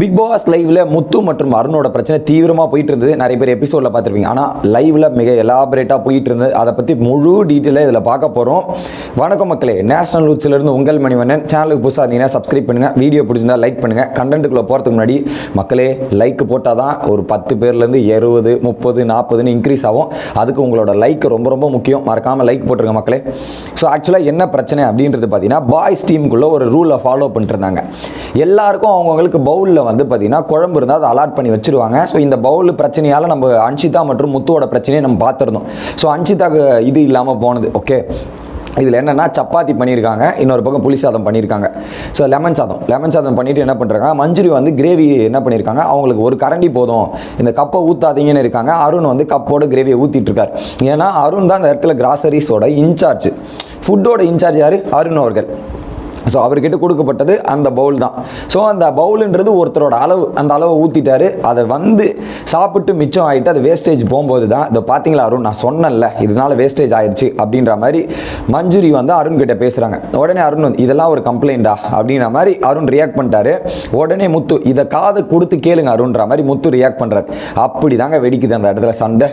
Big pass லைவ்ல முத்து மற்றும் அருணோட பிரச்சனை தீவிரமாக போயிட்டு இருந்தது நிறைய பேர் எபிசோடில் பார்த்துருப்பீங்க. ஆனால் லைவ்ல மிக எலாபரேட்டாக போயிட்டு இருந்தது அதை பற்றி முழு டீட்டெயிலாக இதில் பார்க்க போகிறோம் வணக்கம் மக்களே. நேஷனல் ரூட்ஸ்ல இருந்து உங்கள் மணிவண்ணன். சேனலுக்கு புதுசாக இருந்தீங்கன்னா சப்ஸ்கிரைப் பண்ணுங்க. வீடியோ பிடிச்சிருந்தா லைக் பண்ணுங்க. கண்டென்ட்டுக்குள்ள போகிறதுக்கு முன்னாடி மக்களே லைக் போட்டால் தான் ஒரு பத்து பேர்லேருந்து இருபது முப்பது நாற்பதுன்னு இன்க்ரீஸ் ஆகும். அதுக்கு உங்களோட லைக் ரொம்ப ரொம்ப முக்கியம். மறக்காமல் லைக் போட்டுருங்க மக்களே. ஸோ ஆக்சுவலாக என்ன பிரச்சனை அப்படின்றது பார்த்தீங்கன்னா பாய்ஸ் டீமுக்குள்ளே ஒரு ரூலை ஃபாலோ பண்ணிட்டு இருந்தாங்க. எல்லாருக்கும் அவங்கவுங்களுக்கு பவுலில் வந்து பார்த்தீங்கன்னா குழம்பு இருந்தால் அதை அலாட் பண்ணி வச்சிருவாங்க. ஸோ இந்த பவுல் பிரச்சனையால் நம்ம அன்ஷிதா மற்றும் முத்துவோட பிரச்சனையை நம்ம பார்த்துருந்தோம். ஸோ அன்ஷிதாக்கு இது இல்லாமல் போனது. ஓகே இதில் என்னென்னா சப்பாத்தி பண்ணியிருக்காங்க. இன்னொரு பக்கம் புளி சாதம் பண்ணியிருக்காங்க. ஸோ லெமன் சாதம். லெமன் சாதம் பண்ணிட்டு என்ன பண்ணுறாங்க மஞ்சுரி வந்து கிரேவி என்ன பண்ணியிருக்காங்க? அவங்களுக்கு ஒரு கரண்டி போதும். இந்த கப்பை ஊற்றாதீங்கன்னு இருக்காங்க. அருண் வந்து கப்போட கிரேவியை ஊற்றிட்டு இருக்காரு ஏன்னா அருண் தான் அந்த இடத்துல கிராசரிஸோட இன்சார்ஜ் ஃபுட்டோட இன்சார்ஜ் யார்? அருண் அவர்கள். ஸோ அவர்கிட்ட கொடுக்கப்பட்டது அந்த பவுல் தான். ஸோ அந்த பவுலுன்றது ஒருத்தரோட அளவு அந்த அளவை ஊற்றிட்டாரு அதை வந்து சாப்பிட்டு மிச்சம் ஆகிட்டு அது வேஸ்டேஜ் போகும்போது தான் இதை பார்த்தீங்களா அருண் நான் சொன்னேன்ல இதனால வேஸ்டேஜ் ஆயிடுச்சு அப்படின்ற மாதிரி மஞ்சுரி வந்து அருண் கிட்ட பேசுகிறாங்க உடனே அருண் வந்து இதெல்லாம் ஒரு கம்ப்ளைண்டா அப்படின்ற மாதிரி அருண் ரியாக்ட் பண்ணிட்டாரு. உடனே முத்து இதை காதை கொடுத்து கேளுங்க அருண்ற மாதிரி முத்து ரியாக்ட் பண்ணுறாரு அப்படி தாங்க வெடிக்குது அந்த இடத்துல சண்டை.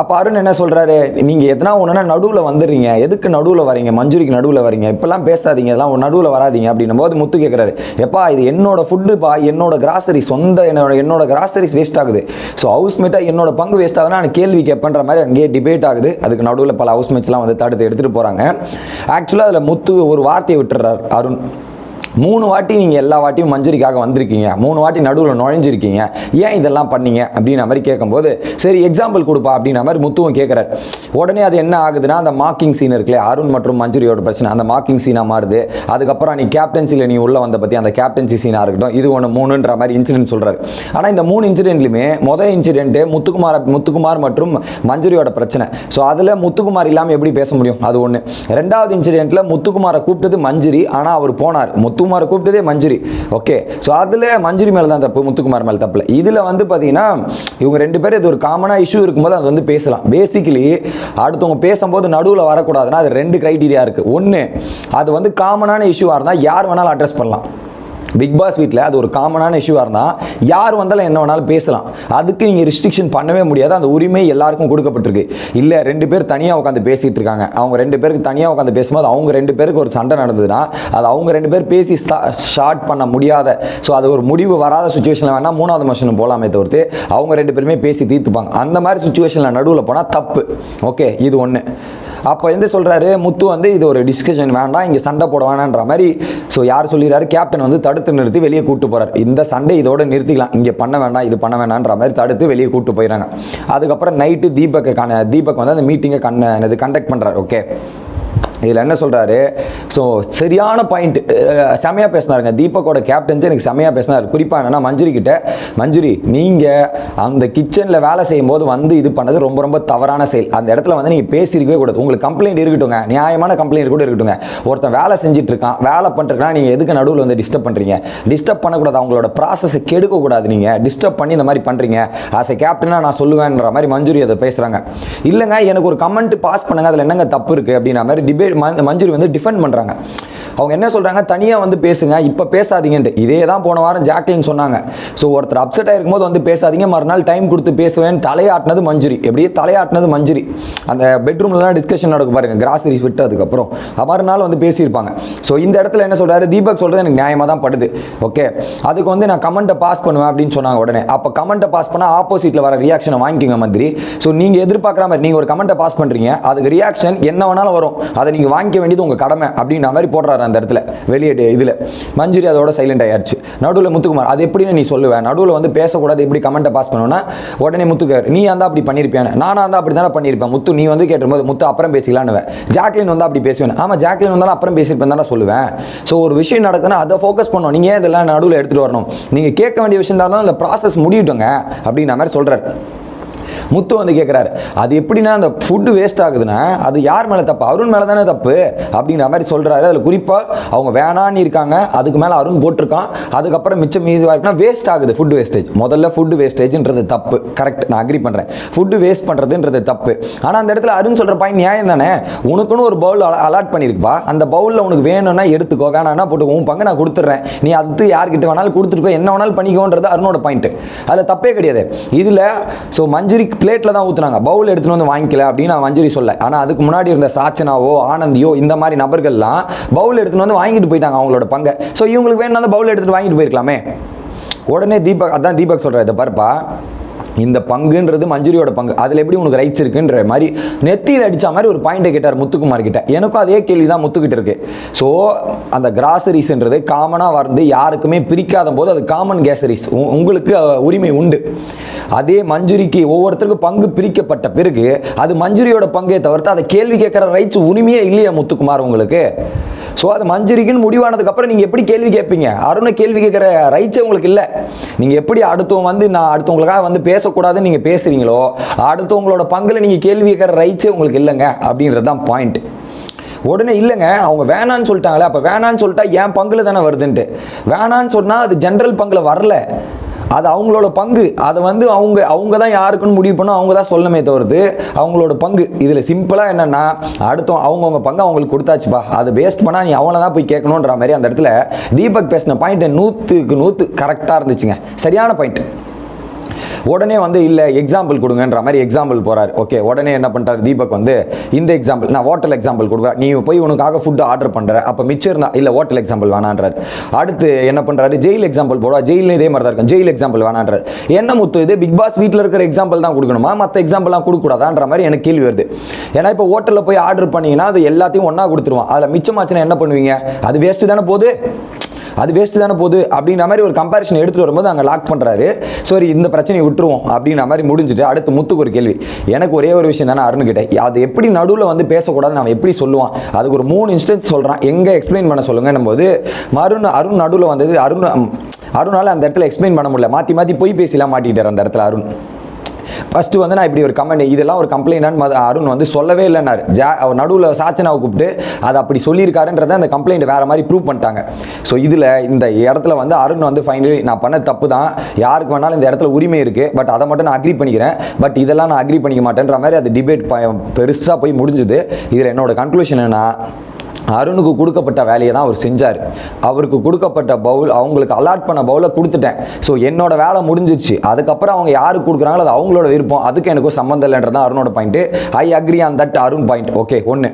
அப்போ அருண் என்ன சொல்கிறாரு நீங்கள் எதனா ஒன்றுனா நடுவில் வந்துடுறீங்க. எதுக்கு நடுவில் வரீங்க? மஞ்சுரிக்கு நடுவில் வரீங்க. இப்போல்லாம் பேசாதீங்க. இதெல்லாம் நடுவில் வராதீங்க அப்படின்னும் போது முத்து கேட்குறாரு எப்பா இது என்னோட ஃபுட்டுப்பா என்னோட கிராசரி சொந்த என்னோட என்னோட கிராசரிஸ் வேஸ்ட் ஆகுது. ஸோ ஹவுஸ்மேட்டாக என்னோட பங்கு வேஸ்ட் ஆகுதுன்னா நான் கேள்வி கேட்பேன்ற மாதிரி அங்கேயே டிபேட் ஆகுது. அதுக்கு நடுவில் பல ஹவுஸ்மேட்ஸ்லாம் வந்து தடுத்து எடுத்துகிட்டு போகிறாங்க ஆக்சுவலாக அதில் முத்து ஒரு வார்த்தையை விட்டுறாரு அருண். மூணு வாட்டி நீங்கள் எல்லா வாட்டியும் மஞ்சரிக்காக வந்திருக்கீங்க. மூணு வாட்டி நடுவில் நுழைஞ்சிருக்கீங்க. ஏன் இதெல்லாம் பண்ணீங்க? அப்படின்ற மாதிரி கேட்கும்போது சரி எக்ஸாம்பிள் கொடுப்பா அப்படின்ற மாதிரி முத்துவும் கேட்குறாரு உடனே அது என்ன ஆகுதுன்னா அந்த மார்க்கிங் சீன் இருக்குல்ல அருண் மற்றும் மஞ்சுரியோட பிரச்சனை அந்த மார்க்கிங் சீனாக மாறுது. அதுக்கப்புறம் நீ கேப்டன்சியில் நீ உள்ளே வந்த பற்றி அந்த கேப்டன்சி சீனாக இருக்கட்டும் இது ஒன்று மூணுன்ற மாதிரி இன்சிடென்ட் சொல்கிறாரு ஆனால் இந்த மூணு இன்சிடென்ட்லையுமே மொதல் இன்சிடென்ட்டு முத்துக்குமார் முத்துக்குமார் மற்றும் மஞ்சுரியோட பிரச்சனை. ஸோ அதில் முத்துக்குமார் இல்லாமல் எப்படி பேச முடியும்? அது ஒன்று ரெண்டாவது இன்சிடென்ட்டில் முத்துக்குமாரை கூப்பிட்டது மஞ்சுரி ஆனால் அவர் போனார். முத்து முத்துக்குமாரை கூப்பிட்டதே மஞ்சுரி. ஓகே ஸோ அதில் மஞ்சுரி மேலே தான் தப்பு முத்துக்குமார் மேலே தப்பில்லை இதில் வந்து பார்த்தீங்கன்னா இவங்க ரெண்டு பேரும் இது ஒரு காமனாக இஷ்யூ இருக்கும்போது அது வந்து பேசலாம். பேசிக்கலி அடுத்தவங்க பேசும்போது நடுவில் வரக்கூடாதுன்னா அது ரெண்டு க்ரைட்டீரியா இருக்குது ஒன்று அது வந்து காமனான இஷ்யூவாக இருந்தால் யார் வேணாலும் அட்ரஸ் பண்ணலாம். பிக் பாஸ் வீட்டில் அது ஒரு காமனான இஷ்யூவாக இருந்தால் யார் வந்தாலும் என்ன வேணாலும் பேசலாம். அதுக்கு நீங்கள் ரிஸ்ட்ரிக்ஷன் பண்ணவே முடியாது. அந்த உரிமை எல்லாருக்கும் கொடுக்கப்பட்டிருக்கு. இல்லை ரெண்டு பேர் தனியாக உட்காந்து பேசிகிட்டு இருக்காங்க. அவங்க ரெண்டு பேருக்கு தனியாக உட்காந்து பேசும்போது அவங்க ரெண்டு பேருக்கு ஒரு சண்டை நடந்ததுன்னா அது அவங்க ரெண்டு பேர் பேசி ஷார்ட் பண்ண முடியாத ஸோ அது ஒரு முடிவு வராத சுச்சுவேஷனில் வேணால் மூணாவது மனுஷன் போகலாமே தவிர்த்து அவங்க ரெண்டு பேருமே பேசி தீர்த்துப்பாங்க. அந்த மாதிரி சுச்சுவேஷனில் நடுவில் போனால் தப்பு. ஓகே இது ஒன்று அப்போ வந்து சொல்கிறாரு முத்து வந்து இது ஒரு டிஸ்கஷன் வேண்டாம் இங்கே சண்டை போட வேணான்ற மாதிரி. ஸோ யார் சொல்லிடுறாரு? கேப்டன் வந்து தடுத்து நிறுத்தி வெளியே கூட்டு போகிறார் இந்த சண்டை இதோட நிறுத்திக்கலாம். இங்கே பண்ண வேண்டாம் இது பண்ண வேணான்ற மாதிரி தடுத்து வெளியே கூட்டு போயிடறாங்க. அதுக்கப்புறம் நைட்டு தீபக்கு கண தீபக் வந்து அந்த மீட்டிங்கை கண்ண இது கண்டக்ட் பண்ணுறாரு ஓகே இதில் என்ன சொல்கிறாரு ஸோ சரியான பாயிண்ட் செமையாக பேசினாருங்க. தீபக்கோட கேப்டன்ஸே எனக்கு செமையாக பேசினார். குறிப்பாக என்னன்னா மஞ்சுரி கிட்ட மஞ்சுரி நீங்கள் அந்த கிச்சனில் வேலை செய்யும் போது வந்து இது பண்ணது ரொம்ப ரொம்ப தவறான செயல். அந்த இடத்துல வந்து நீங்கள் பேசியிருக்கவே கூடாது. உங்களுக்கு கம்ப்ளைண்ட் இருக்கட்டுங்க நியாயமான கம்ப்ளைண்ட் கூட இருக்கட்டுங்க ஒருத்தன் வேலை செஞ்சுட்டு இருக்கான் வேலை பண்ணிருக்கான் நீங்கள் எதுக்கு நடுவில் வந்து டிஸ்டர்ப் பண்ணுறீங்க டிஸ்டர்ப் பண்ணக்கூடாது. அவங்களோட ப்ராசஸை கெடுக்கக்கூடாது நீங்கள் டிஸ்டர்ப் பண்ணி இந்த மாதிரி பண்ணுறீங்க ஆஸ் எ கேப்டனாக நான் சொல்லுவேன்ற மாதிரி மஞ்சுரி அதை பேசுகிறாங்க இல்லைங்க எனக்கு ஒரு கமெண்ட் பாஸ் பண்ணுங்க. அதில் என்னங்க தப்பு இருக்குது அப்படின்ற மாதிரி டிபேட் மஞ்சுரி வந்து டிஃபெண்ட் பண்ணுறாங்க அவங்க என்ன சொல்கிறாங்க தனியாக வந்து பேசுங்க. இப்போ பேசாதீங்கன்ட்டு. இதே தான் போன வாரம் ஜாக்லின் சொன்னாங்க. ஸோ ஒருத்தர் அப்செட் ஆகிருக்கும் போது வந்து பேசாதீங்க. மறுநாள் டைம் கொடுத்து பேசுவேன். தலையாட்டினது மஞ்சுரி. எப்படியே தலையாட்டினது மஞ்சுரி. அந்த பெட்ரூம்லலாம் டிஸ்கஷன் நடக்கும் பாருங்கள் கிராசரி விட்டதுக்கப்புறம் மறுநாள் வந்து பேசியிருப்பாங்க. ஸோ இந்த இடத்துல என்ன சொல்கிறாரு தீபக் சொல்கிறது எனக்கு நியாயமாக தான் படுது. ஓகே அதுக்கு வந்து நான் கமெண்ட்டை பாஸ் பண்ணுவேன் அப்படின்னு சொன்னாங்க உடனே. அப்போ கமெண்ட்டை பாஸ் பண்ணால் ஆப்போசிட்டில் வர ரியாக்ஷனை வாங்கிக்கோங்க மந்திரி. ஸோ நீங்கள் எதிர்பார்க்குற மாதிரி நீங்கள் ஒரு கமெண்ட்டை பாஸ் பண்ணுறீங்க அதுக்கு ரியாக்ஷன் என்ன வேணாலும் வரும். அதை நீங்கள் வாங்கிக்க வேண்டியது உங்கள் கடமை அப்படின்ற மாதிரி போடுறாரு அந்த இடத்துல வெளியே இதில். மஞ்சுரி அதோட சைலண்ட் ஆயிடுச்சு. நடுவில் முத்துக்குமார் அது எப்படின்னு நீ சொல்லுவேன் நடுவில் வந்து பேசக்கூடாது எப்படி கமெண்ட்டை பாஸ் பண்ணுவேன்னா உடனே முத்துக்கார் நீ அந்த அப்படி பண்ணியிருப்பேன் நானா இருந்தால் அப்படி தானே பண்ணியிருப்பேன் முத்து நீ வந்து கேட்டும்போது முத்து அப்புறம் பேசிக்கலான்னுவேன் ஜாக்லின் வந்து அப்படி பேசுவேன் ஆமாம் ஜாக்லின் வந்தாலும் அப்புறம் பேசியிருப்பேன் தானே சொல்லுவேன். ஸோ ஒரு விஷயம் நடக்குதுன்னா அதை ஃபோக்கஸ் பண்ணணும். நீங்கள் இதெல்லாம் நடுவில் எடுத்துகிட்டு வரணும்? நீங்கள் கேட்க வேண்டிய விஷயம் தான் அந்த ப்ராசஸ் முடியட்டுங்க அப்படின்ற மாதிரி சொல்கிறார் முத்து வந்து கேட்குறாரு அது எப்படின்னா அந்த ஃபுட்டு வேஸ்ட் ஆகுதுன்னா அது யார் மேலே தப்பு? அருண் மேலே தானே தப்பு? அப்படிங்கிற மாதிரி சொல்கிறாரு அதில் குறிப்பாக அவங்க வேணான்னு இருக்காங்க. அதுக்கு மேலே அருண் போட்டிருக்கான். அதுக்கப்புறம் மிச்சம் மீதி இருக்குன்னா வேஸ்ட் ஆகுது ஃபுட் வேஸ்டேஜ் முதல்ல ஃபுட் வேஸ்டேஜ்ன்றது தப்பு. கரெக்ட் நான் அக்ரி பண்ணுறேன் ஃபுட்டு வேஸ்ட் பண்ணுறதுன்றது தப்பு. ஆனால் அந்த இடத்துல அருண் சொல்கிற பாயிண்ட் நியாயம் தானே? உனக்குன்னு ஒரு பவுல் அலாட் பண்ணியிருக்குப்பா அந்த பவுலில் உனக்கு வேணும்னா எடுத்துக்கோ. வேணாம்னா போட்டுக்கோ. உன் பங்கு நான் கொடுத்துட்றேன் நீ அது யார்கிட்ட வேணாலும் கொடுத்துருக்கோ என்ன வேணாலும் பண்ணிக்கோன்றது அருணோட பாயிண்ட் அதில் தப்பே கிடையாது. இதில் ஸோ மஞ்சுரி பிளேட்டில் தான் ஊற்றுனாங்க பவுல் எடுத்துன்னு வந்து வாங்கிக்கல அப்படின்னு நான் வஞ்சரி சொல்ல. ஆனால் அதுக்கு முன்னாடி இருந்த சாச்சனாவோ ஆனந்தியோ இந்த மாதிரி நபர்கள்லாம் பவுல் எடுத்துன்னு வந்து வாங்கிட்டு போயிட்டாங்க அவங்களோட பங்கை. ஸோ இவங்களுக்கு வேணும்னா பவுல் எடுத்துகிட்டு வாங்கிட்டு போயிருக்கலாமே. உடனே தீபக் அதான் தீபக் சொல்கிறார் இதை பாருப்பா. இந்த பங்குன்றது மஞ்சுரியோட பங்கு. அதில் எப்படி உனக்கு ரைட்ஸ் இருக்குன்ற மாதிரி நெத்தியில் அடித்த மாதிரி ஒரு பாயிண்டை கேட்டார் முத்துக்குமார் கிட்ட. எனக்கும் அதே கேள்வி தான் முத்துக்கிட்டு இருக்கு. ஸோ அந்த கிராசரிஸ்ன்றது காமனாக வந்து யாருக்குமே பிரிக்காத போது அது காமன் கேசரிஸ் உங்களுக்கு உரிமை உண்டு. அதே மஞ்சுரிக்கு ஒவ்வொருத்தருக்கும் பங்கு பிரிக்கப்பட்ட பிறகு அது மஞ்சுரியோட பங்கை தவிர்த்து அதை கேள்வி கேட்குற ரைட்ஸ் உரிமையே இல்லையா முத்துக்குமார் உங்களுக்கு. ஸோ அது மஞ்சுரிக்குன்னு முடிவானதுக்கு அப்புறம் நீங்கள் எப்படி கேள்வி கேட்பீங்க? அருணை கேள்வி கேட்குற ரைட்ஸே உங்களுக்கு இல்லை. நீங்கள் எப்படி அடுத்தவங்க வந்து நான் அடுத்தவங்களுக்காக வந்து பேசக்கூடாதுன்னு நீங்கள் பேசுகிறீங்களோ அடுத்தவங்களோட பங்குல நீங்கள் கேள்வி கேட்குற ரைட்ஸே உங்களுக்கு இல்லைங்க அப்படின்றது தான் பாயிண்ட் உடனே இல்லைங்க அவங்க வேணான்னு சொல்லிட்டாங்களே அப்போ வேணான்னு சொல்லிட்டா என் பங்குல தானே வருதுன்ட்டு. வேணான்னு சொன்னால் அது ஜென்ரல் பங்கில் வரல. அது அவங்களோட பங்கு. அதை வந்து அவங்க அவங்க தான் யாருக்குன்னு முடிவு பண்ணோம் அவங்க தான் சொல்லணுமே தவிர்த்து அவங்களோட பங்கு. இதில் சிம்பிளாக என்னென்னா அடுத்தோம் அவங்கவுங்க பங்கு அவங்களுக்கு கொடுத்தாச்சுப்பா. அதை வேஸ்ட் பண்ணால் நீ அவங்கள தான் போய் கேட்கணுன்ற மாதிரி அந்த இடத்துல தீபக் பேசின பாயிண்ட் நூற்றுக்கு நூற்று கரெக்டாக இருந்துச்சுங்க. சரியான பாயிண்ட் உடனே வந்து இல்லை எக்ஸாம்பிள் கொடுங்கன்ற மாதிரி எக்ஸாம்பிள் போகிறார் ஓகே உடனே என்ன பண்ணுறாரு தீபக் வந்து இந்த எக்ஸாம்பிள் நான் ஹோட்டல் எக்ஸாம்பிள் கொடுக்குறேன். நீ போய் உனக்காக ஃபுட்டு ஆர்டர் பண்ணுற அப்போ மிச்சம் இருந்தா இல்லை ஹோட்டல் எக்ஸாம்பிள் வேணான்றார். அடுத்து என்ன பண்ணுறாரு ஜெயில் எக்ஸாம்பிள் போடுவா. ஜெயிலும் இதே மாதிரி தான் இருக்கும். ஜெயில் எக்ஸாம்பிள் வேணான்றார். என்ன முத்து இது? பிக் பாஸ் வீட்டில் இருக்கிற எக்ஸாம்பிள் தான் கொடுக்கணுமா? மற்ற எக்ஸாம்பிள்லாம் கொடுக்கூடாதான்ற மாதிரி எனக்கு கேள்வி வருது. ஏன்னா இப்போ ஹோட்டலில் போய் ஆர்டர் பண்ணிங்கன்னா அது எல்லாத்தையும் ஒன்றா கொடுத்துருவான். அதில் மிச்சமாச்சுன்னா என்ன பண்ணுவீங்க? அது வேஸ்ட்டு தானே போகுது. அது வேஸ்ட் தானே போகுது அப்படின்ற மாதிரி ஒரு கம்பாரிஷன் எடுத்துகிட்டு வரும்போது அங்கே லாக் பண்ணுறாரு சரி இந்த பிரச்சனையை விட்டுருவோம் அப்படின்ற மாதிரி முடிஞ்சுட்டு அடுத்து முத்துக்கு ஒரு கேள்வி. எனக்கு ஒரே ஒரு விஷயம் தானே அருண் கிட்ட. அது எப்படி நடுவில் வந்து பேசக்கூடாது நம்ம எப்படி சொல்லுவான்? அதுக்கு ஒரு மூணு இன்ஸ்டன்ஸ் சொல்கிறான் எங்கே எக்ஸ்பிளைன் பண்ண சொல்லுங்கன்னும் போது மருண் அருண் நடுவில் வந்தது அருண் அருணால் அந்த இடத்துல எக்ஸ்பிளைன் பண்ண முடியல. மாற்றி மாற்றி பொய் பேசிலாம் மாட்டிக்கிட்டார் அந்த இடத்துல அருண். ஃபஸ்ட்டு வந்து நான் இப்படி ஒரு கமெண்ட் இதெல்லாம் ஒரு கம்ப்ளைண்டான்னு அருண் வந்து சொல்லவே இல்லைனார் ஜா அவர் நடுவில் சாச்சனாவை கூப்பிட்டு அதை அப்படி சொல்லியிருக்காருன்றதை அந்த கம்ப்ளைண்ட் வேறு மாதிரி ப்ரூவ் பண்ணிட்டாங்க. ஸோ இதில் இந்த இடத்துல வந்து அருண் வந்து ஃபைனலி நான் பண்ண தப்பு தான். யாருக்கு வேணாலும் இந்த இடத்துல உரிமை இருக்குது பட் அதை மட்டும் நான் அக்ரி பண்ணிக்கிறேன். பட் இதெல்லாம் நான் அக்ரி பண்ணிக்க மாட்டேன்ற மாதிரி அது டிபேட் பெருசாக போய் முடிஞ்சுது. இதில் என்னோட கன்க்ளூஷன் என்னன்னா அருணுக்கு கொடுக்கப்பட்ட வேலையை தான் அவர் செஞ்சார். அவருக்கு கொடுக்கப்பட்ட பவுல் அவங்களுக்கு அலாட் பண்ண பவுலை கொடுத்துட்டேன். ஸோ என்னோட வேலை முடிஞ்சிச்சு அதுக்கப்புறம் அவங்க யாருக்கு கொடுக்குறாங்களோ அது அவங்களோட விருப்பம். அதுக்கு எனக்கும் சம்மந்தம் இல்லைன்றது தான் அருணோட point I agree on that Arun point okay ஒன்று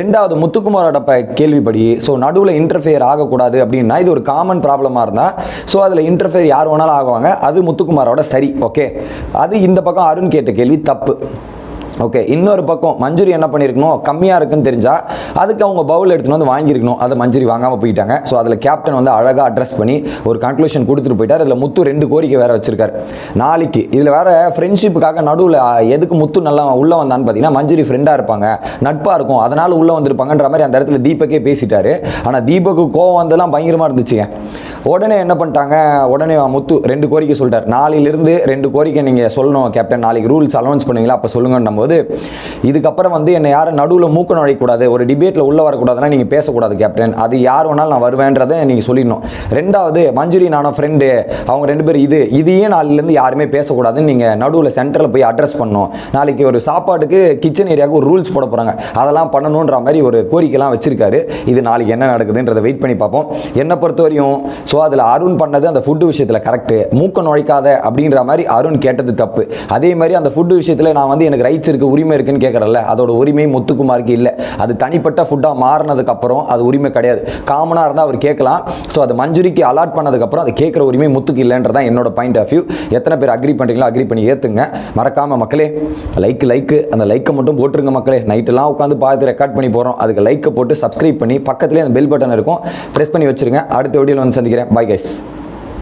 ரெண்டாவது முத்துக்குமாரோட ப கேள்விப்படி ஸோ நடுவில் இன்டர்ஃபியர் ஆகக்கூடாது அப்படின்னா இது ஒரு காமன் ப்ராப்ளமாக இருந்தால் ஸோ அதில் இன்டர்ஃபியர் யார் வேணாலும் ஆகுவாங்க. அது முத்துக்குமாரோட சரி ஓகே அது இந்த பக்கம் அருண் கேட்ட கேள்வி தப்பு. ஓகே இன்னொரு பக்கம் மஞ்சுரி என்ன பண்ணியிருக்கணும் கம்மியாக இருக்குன்னு தெரிஞ்சால் அதுக்கு அவங்க பவுல் எடுத்துன்னு வந்து வாங்கியிருக்கணும். அதை மஞ்சுரி வாங்காமல் போயிட்டாங்க. ஸோ அதில் கேப்டன் வந்து அழகாக அட்ரஸ் பண்ணி ஒரு கன்க்ளூஷன் கொடுத்துட்டு போயிட்டார். அதில் முத்து ரெண்டு கோரிக்கை வேறு வச்சிருக்காரு. நாளைக்கு இதில் வேறு ஃப்ரெண்ட்ஷிப்புக்காக நடுவில் எதுக்கு முத்து நல்லா உள்ளே வந்தான்னு பார்த்தீங்கன்னா மஞ்சுரி ஃப்ரெண்டாக இருப்பாங்க. நட்பாக இருக்கும். அதனால் உள்ளே வந்திருப்பாங்கன்ற மாதிரி அந்த இடத்துல தீபக்கே பேசிட்டாரு. ஆனால் தீபக்கு கோவம் வந்தெல்லாம் பயங்கரமாக இருந்துச்சுங்க. உடனே என்ன பண்ணிட்டாங்க? உடனே முத்து ரெண்டு கோரிக்கை சொல்லிட்டார். நாளையிலிருந்து ரெண்டு கோரிக்கை நீங்கள் சொல்லணும் கேப்டன் நாளைக்கு ரூல்ஸ் அலௌன்ஸ் பண்ணுவீங்களா? அப்போ சொல்லுங்கன்னும் போது இதுக்கப்புறம் வந்து என்னை யாரும் நடுவில் மூக்க நுழையக்கூடாது ஒரு டிபேட்டில் உள்ளே வரக்கூடாதுன்னா நீங்கள் பேசக்கூடாது கேப்டன் அது யார் வேணாலும் நான் வருவேன்றதை நீங்கள் சொல்லிடணும். ரெண்டாவது மஞ்சுரி நானும் ஃப்ரெண்டு அவங்க ரெண்டு பேரும் இது இதையே நாளிலேருந்து யாருமே பேசக்கூடாதுன்னு நீங்கள் நடுவில் சென்டரில் போய் அட்ரஸ் பண்ணணும். நாளைக்கு ஒரு சாப்பாட்டுக்கு கிச்சன் ஏரியாவுக்கு ஒரு ரூல்ஸ் போட போகிறாங்க அதெல்லாம் பண்ணணுன்ற மாதிரி ஒரு கோரிக்கைலாம் வச்சுருக்காரு. இது நாளைக்கு என்ன நடக்குதுன்றதை வெயிட் பண்ணி பார்ப்போம். என்னை பொறுத்த வரையும் ஸோ அதில் அருண் பண்ணது அந்த ஃபுட்டு விஷயத்தில் கரெக்டு மூக்க நுழைக்காத அப்படின்ற மாதிரி அருண் கேட்டது தப்பு. அதே மாதிரி அந்த ஃபுட்டு விஷயத்தில் நான் வந்து எனக்கு ரைட்ஸ் இருக்குது உரிமை இருக்குன்னு கேட்குறல்ல அதோட உரிமை முத்துக்குமாருக்கு இல்லை. அது தனிப்பட்ட ஃபுட்டாக மாறினதுக்கப்புறம் அது உரிமை கிடையாது. காமனாக இருந்தால் அவர் கேட்கலாம் ஸோ அது மஞ்சுரிக்கு அலாட் பண்ணதுக்கப்புறம் அது கேட்குற உரிமை முத்துக்கு இல்லைன்றதான் என்னோட பாயிண்ட் ஆஃப் வியூ எத்தனை பேர் அக்ரி பண்ணுறீங்களோ அக்ரி பண்ணி ஏற்றுங்க மறக்காமல் மக்களே லைக் லைக்கு அந்த லைக்கை மட்டும் போட்டுருங்க மக்களே. நைட்டெல்லாம் உட்காந்து பார்த்து ரெக்கார்ட் பண்ணி போகிறோம் அதுக்கு லைக்கை போட்டு சப்ஸ்கிரைப் பண்ணி பக்கத்துலேயே அந்த பெல் பட்டன் இருக்கும். ப்ரெஸ் பண்ணி வச்சிருங்க. அடுத்த வீடியோவில் வந்து சந்திக்கிறேன். Bye guys